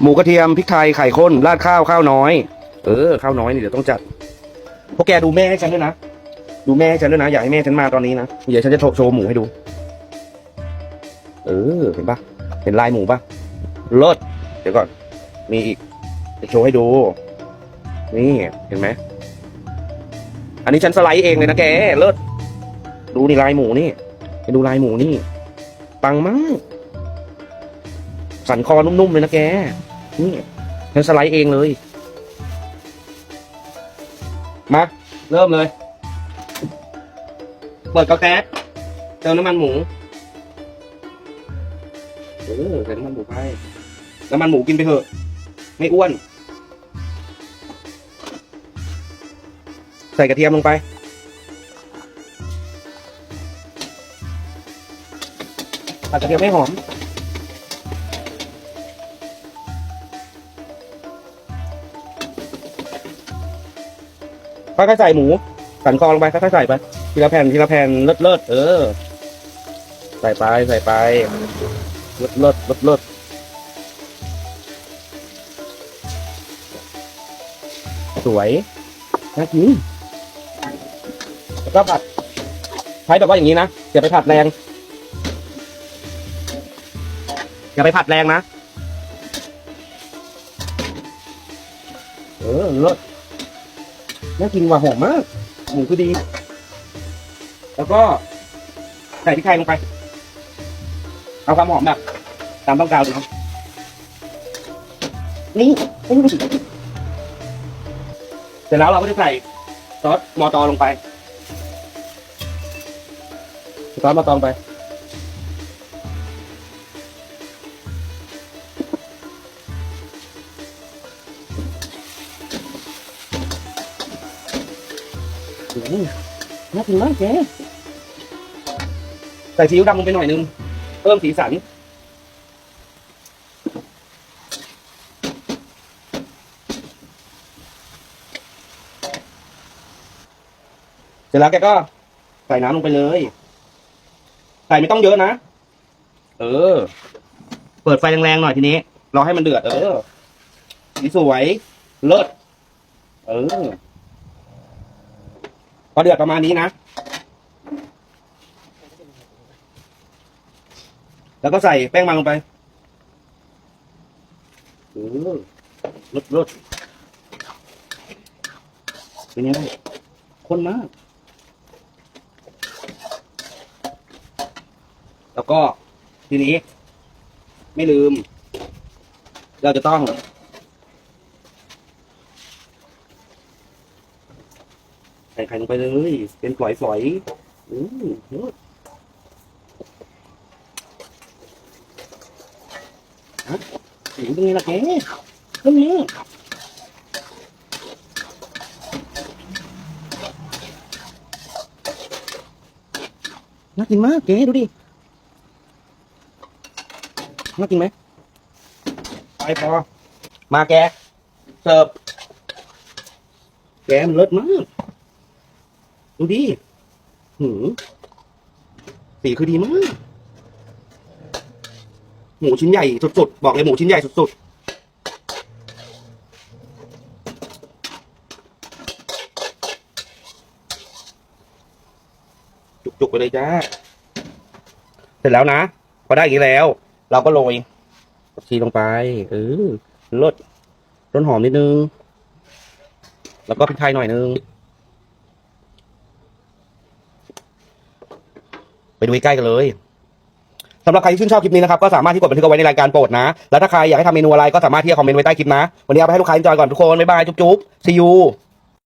หมูกระเทียมพริกไทยไข่ข้นราดข้าวข้าวน้อย เออข้าวน้อยนี่เดี๋ยวต้องจัดพวกแกดูแม่ให้ฉันด้วยนะดูแม่ให้ฉันด้วยนะอยากให้แม่ฉันมาตอนนี้นะเดี๋ยวฉันจะโชว์หมูให้ดู เออเห็นปะเห็นลายหมูปะเลิศเดี๋ยวก่อน มีอีกจะโชว์ให้ดู นี่เห็นไหมอันนี้ฉันสไลด์เองเลยนะแกเลิศดูนี่ลายหมูนี่ไปดูลายหมูนี่ปังมาก สันคอนุ่มๆเลยนะแก นี่ฉันสไลด์เองเลย มา เริ่มเลย เปิดเตาแก๊สเติมน้ำมันหมูเออใส่น้ำมันหมูไปน้ำมันหมูกินไปเถอะ ไม่อ้วน ใส่กระเทียมลงไปผัดกระเทียมให้หอม ค่อยๆใส่หมู สันคอลงไปค่อยๆใส่ไปทีละแผ่นทีละแผ่นเลิศเลิศเออ ใส่ไปใส่ไปเลิศเลิศเลิศเลิศสวยน่ากินแล้วก็ผัดใช้แบบว่าอย่างนี้นะอย่าไปผัดแรงอย่าไปผัดแรงนะ เออเลิศ น่ากินว่ะหอมมาก หมูคือดี แล้วก็ใส่พริกไทยลงไป เอาความหอมแบบตามต้องการเลยครับนี่เสร็จแล้วเราก็จะใส่ซอสมอตอลงไปซอสมอตอลงไป น่ากินมากแกใส่ซีอิ๊วดำลงไปหน่อยนึง เพิ่มสีสัน เสร็จแล้วแกก็ ใส่น้ำลงไปเลย ใส่ไม่ต้องเยอะนะ เออ เปิดไฟแรงๆหน่อยทีนี้ รอให้มันเดือด เออ สีสวย เลิศ เออ พอเดือดประมาณนี้นะ แล้วก็ใส่แป้งมันลงไปโอ้รสรสเป็นไงบ้างข้นมาก แล้วก็ทีนี้ ไม่ลืม เราจะต้อง ใส่ไข่ลงไปเลย เป็นฝอยๆอืมเยอะฮะหนูเป็นไงล่ะแกเรื่องนี้น่ากินมากแกดูดิ น่ากินไหมไปพอ มาแก เสิร์ฟ แกมันเลิศมาก ดูดิหืมสีคือดีมากหมูชิ้นใหญ่สุดๆ บอกเลยหมูชิ้นใหญ่สุดๆจุกๆไปเลยจ้า เสร็จแล้วนะ พอได้อย่างนี้แล้ว เราก็โรยผักชีลงไป เออรสต้นหอมนิดนึง แล้วก็พริกไทยหน่อยนึง ไป ดูใกล้กันเลยสำหรับใครที่ชื่นชอบคลิปนี้นะครับก็สามารถที่กดบันทึกเอาไว้ในรายการโปรดนะ แล้วถ้าใครอยากให้ทำเมนูอะไรก็สามารถที่จะคอมเมนต์ไว้ใต้คลิปนะ วันนี้เอาไปให้ลูกค้าจอยก่อนทุกคน บ๊ายบาย จุ๊บๆ see you